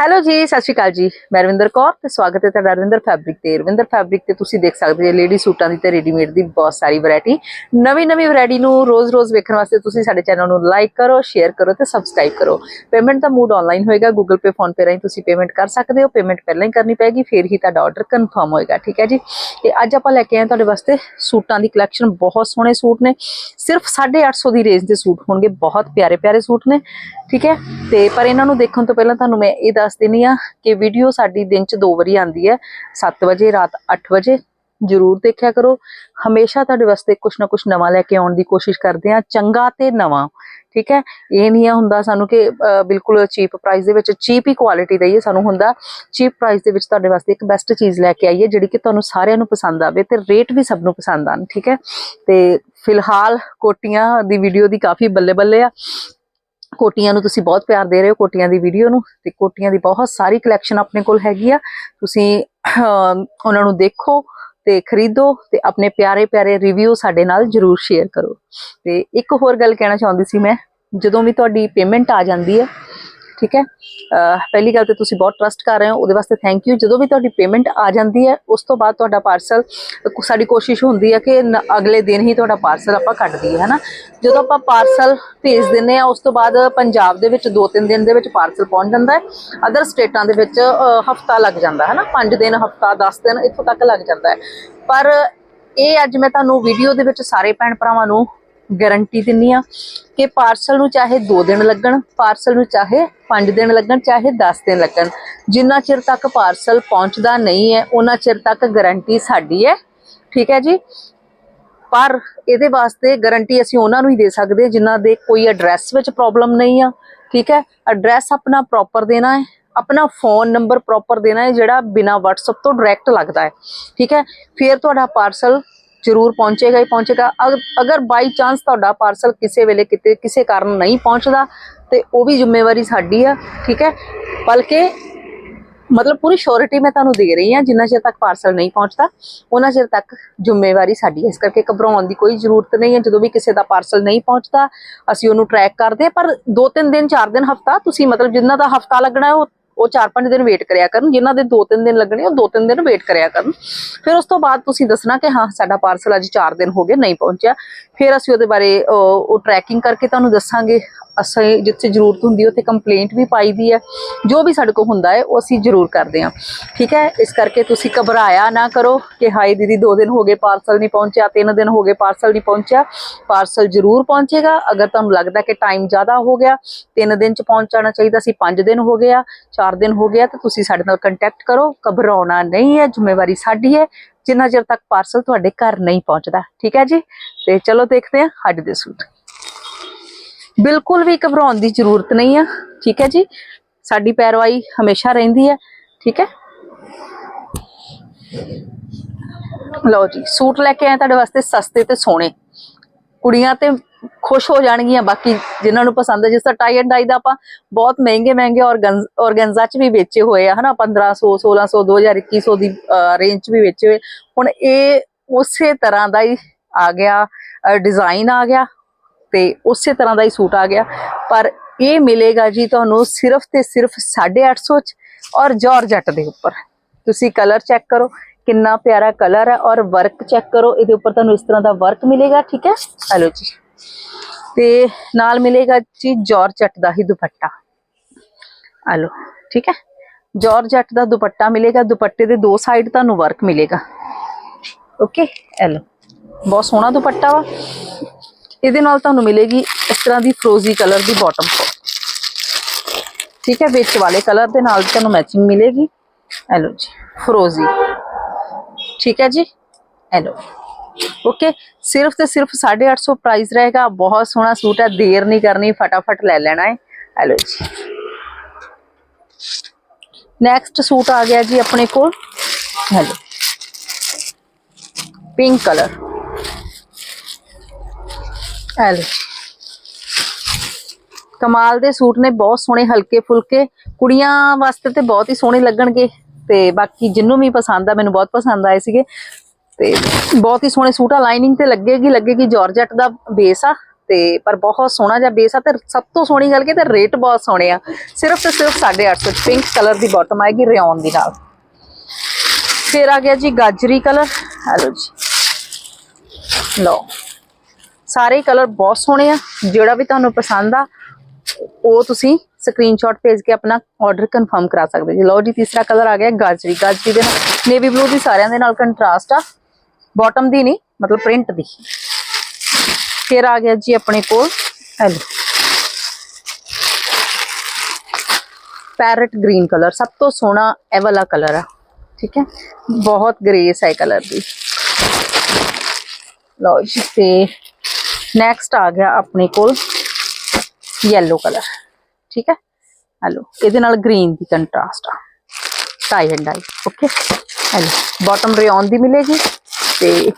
Hello ਜੀ, ਸਤਿ ਸ਼੍ਰੀ ਅਕਾਲ ਜੀ। ਮੈਂ ਰਵਿੰਦਰ ਕੌਰ ਤੇ ਸਵਾਗਤ ਹੈ ਤੁਹਾਡਾ ਰਵਿੰਦਰ ਫੈਬਰਿਕ ਤੇ। ਰਵਿੰਦਰ ਫੈਬਰਿਕ ਤੇ ਤੁਸੀਂ ਦੇਖ ਸਕਦੇ ਹੋ ਲੇਡੀ ਸੂਟਾਂ ਦੀ ਤੇ ਰੈਡੀਮੇਡ ਦੀ ਬਹੁਤ ਸਾਰੀ ਵੈਰਾਈਟੀ ਨਵੀਂ ਨਵੀਂ ਵੈਰਾਈਟੀ ਨੂੰ ਰੋਜ਼-ਰੋਜ਼ ਵੇਖਣ ਵਾਸਤੇ ਤੁਸੀਂ ਸਾਡੇ ਚੈਨਲ ਨੂੰ ਲਾਈਕ ਕਰੋ ਸ਼ੇਅਰ ਕਰੋ ਤੇ ਸਬਸਕ੍ਰਾਈਬ ਕਰੋ। ਪੇਮੈਂਟ ਦਾ ਮੂਡ ਆਨਲਾਈਨ ਹੋਏਗਾ ਗੂਗਲ ਪੇ ਫੋਨ ਪੇ ਰਾਹੀਂ ਤੁਸੀਂ ਪੇਮੈਂਟ ਕਰ ਸਕਦੇ ਹੋ। ਪੇਮੈਂਟ ਪਹਿਲਾਂ ਹੀ ਕਰਨੀ ਪੈਗੀ, ਫਿਰ ਹੀ ਤੁਹਾਡਾ ਆਰਡਰ ਕਨਫਰਮ ਹੋਏਗਾ, ਠੀਕ ਹੈ ਜੀ? ਤੇ ਅੱਜ ਆਪਾਂ ਲੈ ਕੇ ਆਏ ਤੁਹਾਡੇ ਵਾਸਤੇ ਸੂਟਾਂ ਦੀ ਕਲੈਕਸ਼ਨ ਬਹੁਤ ਸੋਹਣੇ ਸੂਟ ਨੇ। ਸਿਰਫ 850 ਦੀ ਰੇਂਜ ਦੇ ਸੂਟ ਹੋਣਗੇ, ਬਹੁਤ ਪਿਆਰੇ ਪਿਆਰੇ ਸੂਟ ਨੇ, ਠੀਕ ਹੈ? ਤੇ ਪਰ ਇਹਨਾਂ ਨੂੰ ਦੇਖਣ ਤੋਂ ਪਹਿਲਾਂ ਤੁਹਾਨੂੰ ਮੈਂ ਇਹ ਦੱਸ ਦਿੰਨੀ ਆ ਕਿ ਵੀਡੀਓ ਸਾਡੀ ਦਿਨ ਚ ਦੋ ਵਾਰੀ ਆਉਂਦੀ ਹੈ 7 ਵਜੇ, ਰਾਤ 8 ਵਜੇ। ਜਰੂਰ ਦੇਖਿਆ ਕਰੋ। ਹਮੇਸ਼ਾ ਤੁਹਾਡੇ ਵਾਸਤੇ ਕੁਝ ਨਾ ਕੁਝ ਨਵਾਂ ਲੈ ਕੇ ਆਉਣ ਦੀ ਕੋਸ਼ਿਸ਼ ਕਰਦੇ ਆ ਚੰਗਾ ਤੇ ਨਵਾਂ। ਠੀਕ ਹੈ? ਇਹ ਨਹੀਂ ਆ ਹੁੰਦਾ ਸਾਨੂੰ ਕਿ ਬਿਲਕੁਲ ਚੀਪ ਪ੍ਰਾਈਸ ਦੇ ਵਿੱਚ ਚੀਪ ਹੀ ਕੁਆਲਿਟੀ ਦਈਏ ਸਾਨੂੰ ਹੁੰਦਾ। ਚੀਪ ਪ੍ਰਾਈਸ ਦੇ ਵਿੱਚ ਤੁਹਾਡੇ ਵਾਸਤੇ ਇੱਕ ਬੈਸਟ ਚੀਜ਼ ਲੈ ਕੇ ਆਈਏ ਜਿਹੜੀ ਕਿ ਤੁਹਾਨੂੰ ਸਾਰਿਆਂ ਨੂੰ ਪਸੰਦ ਆਵੇ ਤੇ ਰੇਟ ਵੀ ਸਭ ਨੂੰ ਪਸੰਦ ਆਣ। ਠੀਕ ਹੈ? ਤੇ ਫਿਲਹਾਲ ਕੋਟੀਆਂ ਦੀ ਵੀਡੀਓ ਦੀ ਕਾਫੀ ਬੱਲੇ ਬੱਲੇ ਆ। ਕੋਟੀਆਂ ਨੂੰ ਤੁਸੀਂ ਬਹੁਤ ਪਿਆਰ ਦੇ ਰਹੇ ਹੋ, ਕੋਟੀਆਂ ਦੀ ਵੀਡੀਓ ਨੂੰ ਤੇ ਕੋਟੀਆਂ ਦੀ ਬਹੁਤ ਸਾਰੀ ਕਲੈਕਸ਼ਨ ਆਪਣੇ ਕੋਲ ਹੈਗੀ ਆ। ਤੁਸੀਂ ਉਹਨਾਂ ਨੂੰ ਦੇਖੋ ਤੇ ਖਰੀਦੋ ਤੇ ਆਪਣੇ ਪਿਆਰੇ ਪਿਆਰੇ ਰਿਵਿਊ ਸਾਡੇ ਨਾਲ ਜਰੂਰ ਸ਼ੇਅਰ ਕਰੋ। ਤੇ ਇੱਕ ਹੋਰ ਗੱਲ ਕਹਿਣਾ ਚਾਹੁੰਦੀ ਸੀ ਮੈਂ, ਜਦੋਂ ਵੀ ਤੁਹਾਡੀ ਪੇਮੈਂਟ ਆ ਜਾਂਦੀ ਹੈ ਠੀਕ ਹੈ? ਪਹਿਲੀ ਗੱਲ ਤੇ ਤੁਸੀਂ ਬਹੁਤ ਟਰਸਟ ਕਰ ਰਹੇ ਹੋ, ਉਹਦੇ ਵਾਸਤੇ ਥੈਂਕ ਯੂ ਜਦੋਂ ਵੀ ਤੁਹਾਡੀ ਪੇਮੈਂਟ ਆ ਜਾਂਦੀ ਹੈ, ਉਸ ਤੋਂ ਬਾਅਦ ਤੁਹਾਡਾ ਪਾਰਸਲ ਸਾਡੀ ਕੋਸ਼ਿਸ਼ ਹੁੰਦੀ ਹੈ ਕਿ ਅਗਲੇ ਦਿਨ ਹੀ ਤੁਹਾਡਾ ਪਾਰਸਲ ਆਪਾਂ ਕੱਢ ਦਈਏ, ਹਨਾ? ਜਦੋਂ ਆਪਾਂ ਪਾਰਸਲ ਭੇਜ ਦਿੰਨੇ ਆ ਉਸ ਤੋਂ ਬਾਅਦ ਪੰਜਾਬ ਦੇ ਵਿੱਚ 2-3 ਦਿਨ ਦੇ ਵਿੱਚ ਪਾਰਸਲ ਪਹੁੰਚ ਜਾਂਦਾ ਹੈ। ਅਦਰ ਸਟੇਟਾਂ ਦੇ ਵਿੱਚ ਹਫਤਾ ਲੱਗ ਜਾਂਦਾ ਹੈ ਨਾ 5 ਦਿਨ, ਹਫਤਾ 10 ਦਿਨ ਇੱਥੋਂ ਤੱਕ ਲੱਗ ਜਾਂਦਾ ਹੈ। ਪਰ ਇਹ ਅੱਜ ਮੈਂ ਤੁਹਾਨੂੰ ਵੀਡੀਓ ਦੇ ਵਿੱਚ ਸਾਰੇ ਭੈਣ ਭਰਾਵਾਂ ਨੂੰ ਗਾਰੰਟੀ ਦਿੰਨੀ ਆ ਕਿ ਪਾਰਸਲ ਨੂੰ ਚਾਹੇ 2 ਦਿਨ ਲੱਗਣ, ਪਾਰਸਲ ਨੂੰ ਚਾਹੇ 5 ਦਿਨ ਲੱਗਣ, ਚਾਹੇ 10 ਦਿਨ ਲੱਗਣ। ਜਿੰਨਾ ਚਿਰ ਤੱਕ ਪਾਰਸਲ ਪਹੁੰਚਦਾ ਨਹੀਂ ਹੈ ਉਹਨਾਂ ਚਿਰ ਤੱਕ ਗਾਰੰਟੀ ਸਾਡੀ ਹੈ। ਠੀਕ ਹੈ ਜੀ? ਪਰ ਇਹਦੇ ਵਾਸਤੇ ਗਾਰੰਟੀ ਅਸੀਂ ਉਹਨਾਂ ਨੂੰ ਹੀ ਦੇ ਸਕਦੇ ਹਾਂ ਜਿਨ੍ਹਾਂ ਦੇ ਕੋਈ ਐਡਰੈਸ ਵਿੱਚ ਪ੍ਰੋਬਲਮ ਨਹੀਂ ਆ। ਠੀਕ ਹੈ? ਐਡਰੈਸ ਆਪਣਾ ਪ੍ਰੋਪਰ ਦੇਣਾ ਹੈ, ਆਪਣਾ ਫੋਨ ਨੰਬਰ ਪ੍ਰੋਪਰ ਦੇਣਾ ਹੈ, ਜਿਹੜਾ ਬਿਨਾ WhatsApp ਤੋਂ ਡਾਇਰੈਕਟ ਲੱਗਦਾ ਹੈ। ਠੀਕ ਹੈ? ਫਿਰ ਤੁਹਾਡਾ ਪਾਰਸਲ ਜ਼ਰੂਰ ਪਹੁੰਚੇਗਾ ਹੀ ਪਹੁੰਚੇਗਾ। ਅਗ- ਅਗਰ ਬਾਈ ਚਾਂਸ ਤੁਹਾਡਾ ਪਾਰਸਲ ਕਿਸੇ ਵੇਲੇ ਕਿਤੇ, ਕਿਸੇ ਕਾਰਨ ਨਹੀਂ ਪਹੁੰਚਦਾ, ਤੇ ਉਹ ਵੀ ਜ਼ਿੰਮੇਵਾਰੀ ਸਾਡੀ ਆ, ਠੀਕ ਹੈ? ਬਲਕਿ ਮਤਲਬ ਪੂਰੀ ਸ਼ੋਰਿਟੀ ਮੈਂ ਤੁਹਾਨੂੰ ਦੇ ਰਹੀ ਹਾਂ, ਜਿੰਨਾ ਚਿਰ ਤੱਕ ਪਾਰਸਲ ਨਹੀਂ ਪਹੁੰਚਦਾ, ਉਹਨਾਂ ਚਿਰ ਤੱਕ ਜ਼ਿੰਮੇਵਾਰੀ ਸਾਡੀ ਹੈ। ਇਸ ਕਰਕੇ ਘਬਰਾਉਣ ਦੀ ਕੋਈ ਜ਼ਰੂਰਤ ਨਹੀਂ ਹੈ। ਜਦੋਂ ਵੀ ਕਿਸੇ ਦਾ ਪਾਰਸਲ ਨਹੀਂ ਪਹੁੰਚਦਾ, ਅਸੀਂ ਉਹਨੂੰ ਟਰੈਕ ਕਰਦੇ ਹਾਂ, ਪਰ 2-3 ਦਿਨ 4 ਦਿਨ, ਹਫਤਾ, ਤੁਸੀਂ ਮਤਲਬ ਜਿੰਨਾ ਦਾ ਹਫਤਾ ਲੱਗਣਾ ਉਹ ਉਹ 4-5 ਦਿਨ ਵੇਟ ਕਰਿਆ ਕਰਨ, ਜਿਨ੍ਹਾਂ ਦੇ 2-3 ਦਿਨ ਲੱਗਣੇ, ਉਹ 2-3 ਦਿਨ ਵੇਟ ਕਰਿਆ ਕਰਨ। ਫਿਰ ਉਸ ਤੋਂ ਬਾਅਦ ਤੁਸੀਂ ਦੱਸਣਾ ਕਿ ਹਾਂ, ਸਾਡਾ ਪਾਰਸਲ ਅੱਜ 4 ਦਿਨ ਹੋ ਗਏ, ਨਹੀਂ ਪਹੁੰਚਿਆ। ਫਿਰ ਅਸੀਂ ਉਹਦੇ ਬਾਰੇ, ਉਹ ਟਰੈਕਿੰਗ ਕਰਕੇ ਤੁਹਾਨੂੰ ਦੱਸਾਂਗੇ। ਅਸੀਂ ਜਿੱਥੇ ਜ਼ਰੂਰਤ ਹੁੰਦੀ ਹੈ, ਉੱਥੇ ਕੰਪਲੇਂਟ ਵੀ ਪਾਈਦੀ ਹੈ। ਜੋ ਵੀ ਸਾਡੇ ਕੋਲ ਹੁੰਦਾ ਹੈ, ਉਹ ਅਸੀਂ ਜ਼ਰੂਰ ਕਰਦੇ ਹਾਂ। ਠੀਕ ਹੈ? ਇਸ ਕਰਕੇ ਤੁਸੀਂ ਘਬਰਾਇਆ ਨਾ ਕਰੋ ਕਿ ਹਾਏ ਦੀਦੀ 2 ਦਿਨ ਹੋ ਗਏ ਪਾਰਸਲ ਨਹੀਂ ਪਹੁੰਚਿਆ 3 ਦਿਨ ਹੋ ਗਏ ਪਾਰਸਲ ਨਹੀਂ ਪਹੁੰਚਿਆ। ਪਾਰਸਲ ਜ਼ਰੂਰ ਪਹੁੰਚੇਗਾ। ਅਗਰ ਤੁਹਾਨੂੰ ਲੱਗਦਾ ਕਿ ਟਾਈਮ ਜ਼ਿਆਦਾ ਹੋ ਗਿਆ 3 ਦਿਨ ਚ ਪਹੁੰਚ ਜਾਣਾ ਚਾਹੀਦਾ ਸੀ 5 ਦਿਨ ਹੋ ਗਿਆ 4 ਦਿਨ ਹੋ ਗਿਆ, ਤਾਂ ਤੁਸੀਂ ਸਾਡੇ ਨਾਲ ਕੰਟੈਕਟ ਕਰੋ। ਘਬਰਾਉਣਾ ਨਹੀਂ ਹੈ, ਜ਼ਿੰਮੇਵਾਰੀ ਸਾਡੀ ਹੈ। ਜਿੰਨਾ ਚਿਰ ਤੱਕ ਪਾਰਸਲ ਤੁਹਾਡੇ ਘਰ ਨਹੀਂ ਪਹੁੰਚਦਾ, ਠੀਕ ਹੈ ਜੀ? ਤੇ ਚਲੋ ਦੇਖਦੇ ਹਾਂ ਅੱਜ ਦੇ ਸੂਟ। ਬਿਲਕੁਲ ਵੀ ਘਬਰਾਉਣ ਦੀ ਜ਼ਰੂਰਤ ਨਹੀਂ ਆ, ਠੀਕ ਹੈ ਜੀ? ਸਾਡੀ ਪੈਰਵਾਈ ਹਮੇਸ਼ਾ ਰਹਿੰਦੀ ਹੈ, ਠੀਕ ਹੈ? ਲਓ ਜੀ, ਸੂਟ ਲੈ ਕੇ ਆਏ ਤੁਹਾਡੇ ਵਾਸਤੇ ਸਸਤੇ ਤੇ ਸੋਹਣੇ। ਕੁੜੀਆਂ ਤੇ ਖੁਸ਼ ਹੋ ਜਾਣਗੀਆਂ, ਬਾਕੀ ਜਿਨ੍ਹਾਂ ਨੂੰ ਪਸੰਦ ਹੈ ਜਿਸ ਤਰ੍ਹਾਂ ਟਾਈ ਐਂਡ ਡਾਈ ਦਾ ਆਪਾਂ ਬਹੁਤ ਮਹਿੰਗੇ ਮਹਿੰਗੇ ਔਰਗੈਂਜ਼ਾ ਚ ਵੀ ਵੇਚੇ ਹੋਏ ਆ, ਹਨਾ 1500 1600 2000 2100 ਦੀ ਰੇਂਜ ਚ ਵੀ ਵੇਚੇ ਹੋਏ। ਹੁਣ ਇਹ ਉਸੇ ਤਰ੍ਹਾਂ ਦਾ ਹੀ ਆ ਗਿਆ ਡਿਜ਼ਾਈਨ ਆ ਗਿਆ ਤੇ ਉਸੇ ਤਰ੍ਹਾਂ ਦਾ ਹੀ ਸੂਟ ਆ ਗਿਆ। ਪਰ ਇਹ ਮਿਲੇਗਾ ਜੀ ਤੁਹਾਨੂੰ ਸਿਰਫ ਤੇ ਸਿਰਫ 850 ਚ ਔਰ ਜਾਰਜਟ ਦੇ ਉੱਪਰ। ਤੁਸੀਂ ਕਲਰ ਚੈੱਕ ਕਰੋ। ਕਿੰਨਾ ਪਿਆਰਾ ਕਲਰ ਹੈ ਔਰ ਵਰਕ ਚੈੱਕ ਕਰੋ, ਇਹਦੇ ਉੱਪਰ ਤੁਹਾਨੂੰ ਇਸ ਤਰ੍ਹਾਂ ਦਾ ਵਰਕ ਮਿਲੇਗਾ, ਠੀਕ ਹੈ? ਹਲੋ ਜੀ। ਤੇ ਨਾਲ ਮਿਲੇਗਾ ਜੀ ਜਾਰਜਟ ਦਾ ਹੀ ਦੁਪੱਟਾ। ਹਲੋ, ਠੀਕ ਹੈ? ਜੋਰਜੱਟ ਦਾ ਦੁਪੱਟਾ ਮਿਲੇਗਾ, ਦੁਪੱਟੇ ਦੇ ਦੋ ਸਾਈਡ ਤੁਹਾਨੂੰ ਵਰਕ ਮਿਲੇਗਾ। ਓਕੇ ਹਲੋ, ਬਹੁਤ ਸੋਹਣਾ ਦੁਪੱਟਾ ਵਾ। ਇਹਦੇ ਨਾਲ ਤੁਹਾਨੂੰ ਮਿਲੇਗੀ ਇਸ ਤਰ੍ਹਾਂ ਦੀ ਫਰੋਜ਼ੀ ਕਲਰ ਦੀ ਬਾਟਮ ਠੀਕ ਹੈ? ਵਿੱਚ ਵਾਲੇ ਕਲਰ ਦੇ ਨਾਲ ਤੁਹਾਨੂੰ ਮੈਚਿੰਗ ਮਿਲੇਗੀ। ਇਹ ਜੀ ਫਰੋਜ਼ੀ ਠੀਕ ਹੈ ਜੀ? ਇਹ ਲਓ ਓਕੇ ਸਿਰਫ ਤੇ ਸਿਰਫ 850 ਪ੍ਰਾਈਸ ਰਹੇਗਾ। ਬਹੁਤ ਸੋਹਣਾ ਸੂਟ ਹੈ, ਦੇਰ ਨਹੀਂ ਕਰਨੀ, ਫਟਾਫਟ ਲੈ ਲੈਣਾ ਹੈ। ਇਹ ਲਓ ਜੀ। ਨੈਕਸਟ ਸੂਟ ਆ ਗਿਆ ਜੀ ਆਪਣੇ ਕੋਲ। ਹੈਲੋ ਪਿੰਕ ਕਲਰ ਹੈਲੋ ਕਮਾਲ ਦੇ ਸੂਟ ਨੇ, ਬਹੁਤ ਸੋਹਣੇ ਹਲਕੇ ਫੁਲਕੇ। ਕੁੜੀਆਂ ਵਾਸਤੇ ਤੇ ਬਹੁਤ ਹੀ ਸੋਹਣੇ ਲੱਗਣਗੇ। ਤੇ ਬਾਕੀ ਜਿੰਨੂੰ ਵੀ ਪਸੰਦ ਆ, ਮੈਨੂੰ ਬਹੁਤ ਪਸੰਦ ਆਏ ਸੀਗੇ। ਤੇ ਬਹੁਤ ਹੀ ਸੋਹਣੇ ਸੂਟ ਆ ਲਾਈਨਿੰਗ ਤੇ ਲੱਗੇਗੀ ਲੱਗੇਗੀ ਜਾਰਜਟ ਦਾ ਬੇਸ ਆ। ਤੇ ਪਰ ਬਹੁਤ ਸੋਹਣਾ ਜਿਹਾ ਬੇਸ ਆ ਤੇ ਸਭ ਤੋਂ ਸੋਹਣੀ ਗੱਲ ਕਿ, ਤੇ ਰੇਟ ਬਹੁਤ ਸੋਹਣੇ ਆ। ਸਿਰਫ ਤੇ ਸਿਰਫ 850 ਚ ਪਿੰਕ ਕਲਰ ਦੀ ਬਾਟਮ ਆਏਗੀ ਰਿਓਨ ਦੀ ਨਾਲ। ਫਿਰ ਆ ਗਿਆ ਜੀ ਗਾਜਰੀ ਕਲਰ ਹਲੋ ਜੀ। ਲਓ। ਸਾਰੇ ਕਲਰ ਬਹੁਤ ਸੋਹਣੇ ਆ, ਜਿਹੜਾ ਵੀ ਤੁਹਾਨੂੰ ਪਸੰਦ ਆ, ਉਹ ਤੁਸੀਂ ਸਕਰੀਨਸ਼ਾਟ ਭੇਜ ਕੇ ਆਪਣਾ ਆਰਡਰ ਕਨਫਰਮ ਕਰਾ ਸਕਦੇ ਜੀ ਲਓ ਜੀ ਤੀਸਰਾ ਕਲਰ ਆ ਗਿਆ ਗਾਜਰੀ ਗਾਜਰੀ ਦੇ ਨਾਲ ਨੇਵੀ ਬਲੂ ਦੀ ਸਾਰਿਆਂ ਦੇ ਨਾਲ ਕੰਟਰਾਸਟ ਆ ਬਾਟਮ ਦੀ ਨਹੀਂ ਮਤਲਬ ਪ੍ਰਿੰਟ ਦੀ ਫਿਰ ਆ ਗਿਆ ਜੀ ਆਪਣੇ ਕੋਲ ਹੈਲੋ ਪੈਰਟ ਗ੍ਰੀਨ ਕਲਰ ਸਭ ਤੋਂ ਸੋਹਣਾ ਇਹ ਵਾਲਾ ਕਲਰ ਆ ਠੀਕ ਹੈ ਬਹੁਤ ਗ੍ਰੇਸ ਹੈ ਕਲਰ ਦੀ ਲਓ ਜੀ ਤੇ ਨੈਕਸਟ ਆ ਗਿਆ ਆਪਣੇ ਕੋਲ ਯੈਲੋ ਕਲਰ ਠੀਕ ਹੈ? ਹਲੋ ਇਹਦੇ ਨਾਲ ਗ੍ਰੀਨ ਦੀ ਕੰਟਰਾਸਟ ਆ। Tie and dye okay hello bottom rayon ਦੀ ਮਿਲੇਗੀ ਤੇ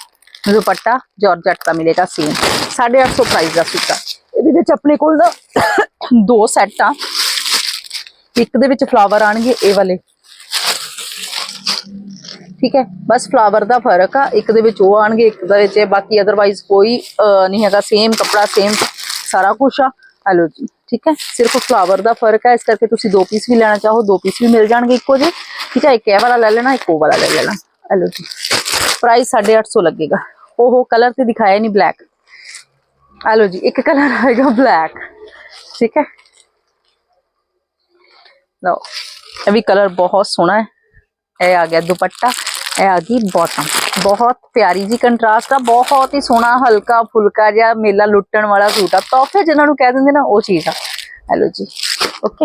ਦੁਪੱਟਾ ਜਾਰਜਟ ਦਾ ਮਿਲੇਗਾ ਸੇਮ 850 ਪ੍ਰਾਈਸ ਦਾ ਸੂਟ। ਆ ਇਹਦੇ ਵਿੱਚ ਆਪਣੇ ਕੋਲ ਨਾ ਦੋ ਸੈੱਟ ਆ। ਇੱਕ ਦੇ ਵਿੱਚ ਫਲਾਵਰ ਆਣਗੇ, ਇਹ ਵਾਲੇ। ਠੀਕ ਹੈ? ਬਸ ਫਲਾਵਰ ਦਾ ਫ਼ਰਕ ਆ। ਇੱਕ ਦੇ ਵਿੱਚ ਉਹ ਆਣਗੇ, ਇੱਕ ਦੇ ਵਿੱਚ ਬਾਕੀ ਅਦਰਵਾਈਜ਼ ਕੋਈ ਨਹੀਂ ਹੈਗਾ। ਸੇਮ ਕੱਪੜਾ ਸੇਮ ਸਾਰਾ ਕੁਝ ਆ। ਹਲੋ ਜੀ। ਠੀਕ ਹੈ ਸਿਰਫ ਫਲਾਵਰ ਦਾ ਫ਼ਰਕ ਹੈ ਇਸ ਕਰਕੇ ਤੁਸੀਂ ਦੋ ਪੀਸ ਵੀ ਲੈਣਾ ਚਾਹੋ ਦੋ ਪੀਸ ਵੀ ਮਿਲ ਜਾਣਗੇ ਇੱਕੋ ਜਿਹੇ ਠੀਕ ਹੈ ਇੱਕ ਇਹ ਵਾਲਾ ਲੈ ਲੈਣਾ ਇੱਕ ਉਹ ਵਾਲਾ ਲੈ ਲੈਣਾ ਹਲੋ ਜੀ ਪ੍ਰਾਈਸ 850 ਲੱਗੇਗਾ ਉਹ ਕਲਰ ਤੇ ਦਿਖਾਇਆ ਨਹੀਂ ਬਲੈਕ ਹਲੋ ਜੀ ਇੱਕ ਕਲਰ ਆਏਗਾ ਬਲੈਕ ਠੀਕ ਹੈ ਲਓ ਇਹ ਵੀ ਕਲਰ ਬਹੁਤ ਸੋਹਣਾ ਹੈ ਇਹ ਆ ਗਿਆ ਦੁਪੱਟਾ ਇਹ ਆ ਗਈ ਬਾਟਮ ਬਹੁਤ ਪਿਆਰੀ ਜੀ ਕੰਟਰਾਸਟ ਆ, ਬਹੁਤ ਹੀ ਸੋਹਣਾ, ਹਲਕਾ, ਫੁਲਕਾ ਜਿਹਾ ਮੇਲਾ ਲੁੱਟਣ ਵਾਲਾ ਸੂਟ ਆ। ਤੋਹਫੇ ਜਿਹਨਾਂ ਨੂੰ ਕਹਿ ਦਿੰਦੇ ਨਾ, ਉਹ ਚੀਜ਼ ਆ। ਹੈਲੋ ਜੀ ਓਕੇ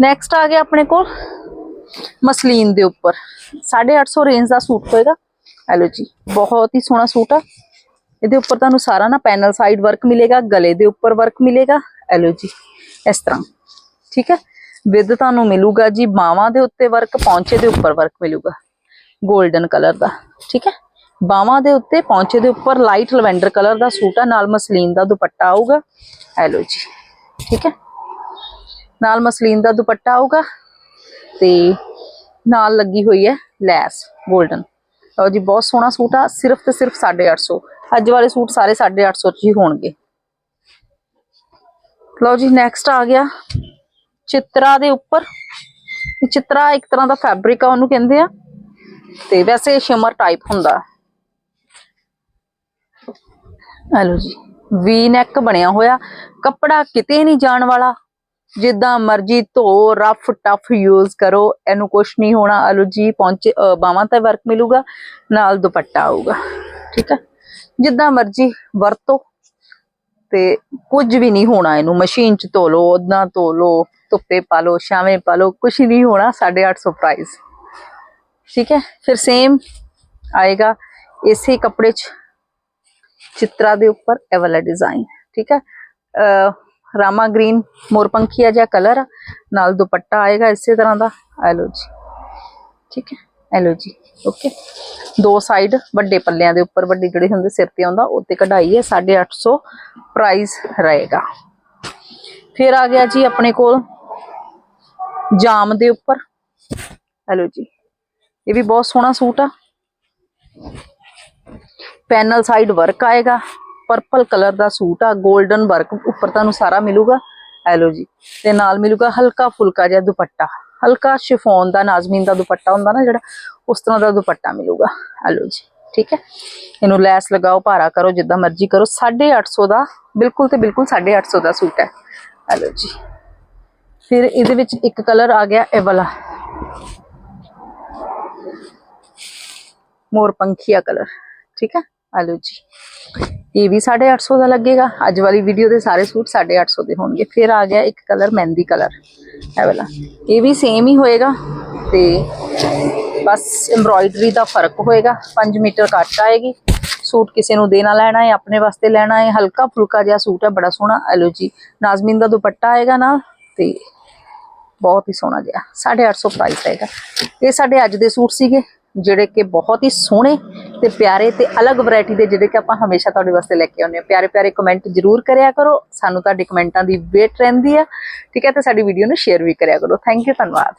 ਨੈਕਸਟ ਆ ਗਿਆ ਆਪਣੇ ਕੋਲ, ਮਸਲੀਨ ਦੇ ਉੱਪਰ। 850 ਰੇਂਜ ਦਾ ਸੂਟ ਹੋਏਗਾ। ਹੈਲੋ ਜੀ, ਬਹੁਤ ਹੀ ਸੋਹਣਾ ਸੂਟ ਆ। ਇਹਦੇ ਉੱਪਰ ਤੁਹਾਨੂੰ ਸਾਰਾ ਨਾ ਪੈਨਲ ਸਾਈਡ ਵਰਕ ਮਿਲੇਗਾ, ਗਲੇ ਦੇ ਉੱਪਰ ਵਰਕ ਮਿਲੇਗਾ। ਹੈਲੋ ਜੀ, ਇਸ ਤਰ੍ਹਾਂ, ਠੀਕ ਹੈ? ਵਿਦ ਤੁਹਾਨੂੰ ਮਿਲੂਗਾ ਜੀ, ਬਾਹਾਂ ਦੇ ਉੱਤੇ ਵਰਕ ਪੌਂਚੇ ਦੇ ਉੱਪਰ ਵਰਕ ਮਿਲੂਗਾ। 골ਡਨ ਕਲਰ ਦਾ, ਠੀਕ ਹੈ? ਬਾਹਾਂ ਦੇ ਉੱਤੇ, ਪੌਂਚੇ ਦੇ ਉੱਪਰ ਲਾਈਟ ਲਵੈਂਡਰ ਕਲਰ ਦਾ ਸੂਟ ਆ, ਨਾਲ ਮਸਲੀਨ ਦਾ ਦੁਪੱਟਾ ਆਊਗਾ। ਹੈਲੋ ਜੀ, ਠੀਕ ਹੈ? ਨਾਲ ਮਸਲੀਨ ਦਾ ਦੁਪੱਟਾ ਆਊਗਾ ਤੇ ਨਾਲ ਲੱਗੀ ਹੋਈ ਹੈ ਲੈਸ 골ਡਨ ਲਓ ਜੀ, ਬਹੁਤ ਸੋਹਣਾ ਸੂਟ ਆ, ਸਿਰਫ ਤੇ ਸਿਰਫ 850 ਅੱਜ ਵਾਲੇ ਸੂਟ ਸਾਰੇ 850 ਚ ਹੀ ਹੋਣਗੇ। ਲਓ ਜੀ ਨੈਕਸਟ ਆ ਗਿਆ ਚਿੱਤਰਾ ਦੇ ਉੱਪਰ। ਇਹ ਇੱਕ ਤਰ੍ਹਾਂ ਦਾ ਫੈਬਰਿਕ ਆ, ਉਹਨੂੰ ਕਹਿੰਦੇ ਆ ਤੇ ਵੈਸੇ ਸ਼ਿਮਰ ਟਾਈਪ ਹੁੰਦਾ। ਹਲੋ ਜੀ। ਵੀ ਨੈਕ ਬਣਿਆ ਹੋਇਆ। ਕੱਪੜਾ ਕਿਤੇ ਨਹੀਂ ਜਾਣ ਵਾਲਾ। ਜਿੱਦਾਂ ਮਰਜ਼ੀ ਧੋ ਰਫ ਟਫ ਯੂਜ਼ ਕਰੋ। ਇਹਨੂੰ ਕੁਝ ਨਹੀਂ ਹੋਣਾ। ਹਲੋ ਜੀ ਪਹੁੰਚੇ ਬਾਹਾਂ ਤੇ ਵਰਕ ਮਿਲੂਗਾ ਨਾਲ ਦੁਪੱਟਾ ਆਊਗਾ। ਠੀਕ ਹੈ ਜਿੱਦਾਂ ਮਰਜ਼ੀ ਵਰਤੋ। ਤੇ ਕੁਝ ਵੀ ਨਹੀਂ ਹੋਣਾ ਇਹਨੂੰ। ਮਸ਼ੀਨ ਚ ਧੋ ਲਓ ਉਦਾਂ ਧੋ ਲਓ ਧੁੱਪੇ ਪਾ ਲਓ ਛਾਵੇਂ ਪਾ ਲਓ ਕੁਝ ਨਹੀਂ ਹੋਣਾ। 850 ਪ੍ਰਾਈਸ ਠੀਕ ਹੈ? ਫਿਰ ਸੇਮ ਆਏਗਾ ਇਸੇ ਕੱਪੜੇ ਚ ਚਿੱਤਰਾ ਦੇ ਉੱਪਰ ਇਹ ਵਾਲਾ ਡਿਜ਼ਾਈਨ ਠੀਕ ਹੈ? ਰਾਮਾ ਗ੍ਰੀਨ ਮੋਰਪੰਖੀਆ ਜਿਹਾ ਕਲਰ ਨਾਲ ਦੁਪੱਟਾ ਆਏਗਾ ਇਸੇ ਤਰ੍ਹਾਂ ਦਾ ਇਹ ਲਓ ਜੀ, ਠੀਕ ਹੈ? ਇਹ ਲਓ ਜੀ ਓਕੇ ਦੋ ਸਾਈਡ ਵੱਡੇ ਪੱਲਿਆਂ ਦੇ ਉੱਪਰ, ਵੱਡੇ ਜਿਹੜੇ ਹੁੰਦੇ ਸਿਰ ਤੇ ਆਉਂਦਾ ਉੱਤੇ ਕਢਾਈ ਹੈ 850 ਪ੍ਰਾਈਸ ਰਹੇਗਾ। ਫਿਰ ਆ ਗਿਆ ਜੀ ਆਪਣੇ ਕੋਲ ਜਾਮ ਦੇ ਉੱਪਰ ਹੈਲੋ ਜੀ ਇਹ ਵੀ ਬਹੁਤ ਸੋਹਣਾ ਸੂਟ ਆ। ਪੈਨਲ ਸਾਈਡ ਵਰਕ ਆਏਗਾ। ਪਰਪਲ ਕਲਰ ਦਾ ਸੂਟ ਆ। 골ਡਨ ਵਰਕ ਉੱਪਰ ਤੁਹਾਨੂੰ ਸਾਰਾ ਮਿਲੂਗਾ। ਹੈਲੋ ਜੀ। ਤੇ ਨਾਲ ਮਿਲੂਗਾ ਹਲਕਾ ਫੁਲਕਾ ਜਿਹਾ ਦੁਪੱਟਾ। ਹਲਕਾ ਸ਼ਿਫੋਨ ਦਾ, ਨਾਜ਼ਮੀਨ ਦਾ ਦੁਪੱਟਾ ਹੁੰਦਾ ਨਾ ਜਿਹੜਾ, ਉਸ ਤਰ੍ਹਾਂ ਦਾ ਦੁਪੱਟਾ ਮਿਲੂਗਾ। ਐਲੋ ਜੀ। ਠੀਕ ਹੈ? ਇਹਨੂੰ ਲੈਸ ਲਗਾਓ, ਭਾਰਾ ਕਰੋ, ਜਿੱਦਾਂ ਮਰਜ਼ੀ ਕਰੋ। 850 ਦਾ, ਬਿਲਕੁਲ ਤੇ ਬਿਲਕੁਲ 850 ਦਾ ਸੂਟ ਹੈ। ਹੈਲੋ ਜੀ। ਫਿਰ ਇਹਦੇ ਵਿੱਚ ਇੱਕ ਕਲਰ ਆ ਗਿਆ, ਇਹ ਵਾਲਾ। ਮੋਰ ਪੰਖੀਆ ਕਲਰ, ਠੀਕ ਹੈ? ਆਲੂ ਜੀ। ਇਹ ਵੀ 850 ਦਾ ਲੱਗੇਗਾ। ਅੱਜ ਵਾਲੀ ਵੀਡੀਓ ਦੇ ਸਾਰੇ ਸੂਟ 850 ਦੇ ਹੋਣਗੇ। ਫਿਰ ਆ ਗਿਆ ਇੱਕ ਕਲਰ, ਮਹਿੰਦੀ ਕਲਰ। ਇਹ ਵਾਲਾ। ਇਹ ਵੀ ਸੇਮ ਹੀ ਹੋਏਗਾ ਤੇ ਬਸ ਐਮਬ੍ਰੋਇਡਰੀ ਦਾ ਫ਼ਰਕ ਹੋਏਗਾ। 5 ਮੀਟਰ ਕੱਟ ਆਏਗੀ। ਸੂਟ ਕਿਸੇ ਨੂੰ ਦੇਣਾ ਲੈਣਾ ਹੈ, ਆਪਣੇ ਵਾਸਤੇ ਲੈਣਾ ਹੈ, ਹਲਕਾ ਫੁਲਕਾ ਜਿਹਾ ਸੂਟ ਹੈ, ਬੜਾ ਸੋਹਣਾ। ਆਲੂ ਜੀ, ਨਾਜ਼ਮੀਨ ਦਾ ਦੁਪੱਟਾ ਆਏਗਾ ਨਾਲ ਤੇ ਬਹੁਤ ਹੀ ਸੋਹਣਾ ਜਿਹਾ। 850 ਪ੍ਰਾਈਸ ਆਏਗਾ। ਇਹ ਸਾਡੇ ਅੱਜ ਦੇ ਸੂਟ ਸੀਗੇ। ਜਿਹੜੇ ਕਿ ਬਹੁਤ ਹੀ ਸੋਹਣੇ ਤੇ ਪਿਆਰੇ ਤੇ ਅਲੱਗ ਵੈਰਾਈਟੀ ਦੇ ਜਿਹੜੇ ਕਿ ਆਪਾਂ ਹਮੇਸ਼ਾ ਤੁਹਾਡੇ ਵਾਸਤੇ ਲੈ ਕੇ ਆਉਂਦੇ ਹਾਂ। ਪਿਆਰੇ ਪਿਆਰੇ ਕਮੈਂਟ ਜ਼ਰੂਰ ਕਰਿਆ ਕਰੋ। ਸਾਨੂੰ ਤੁਹਾਡੇ ਕਮੈਂਟਾਂ ਦੀ ਵੇਟ ਰਹਿੰਦੀ ਆ। ਠੀਕ ਹੈ, ਤੇ ਸਾਡੀ ਵੀਡੀਓ ਨੂੰ ਸ਼ੇਅਰ ਵੀ ਕਰਿਆ ਕਰੋ। ਥੈਂਕ ਯੂ ਧੰਨਵਾਦ।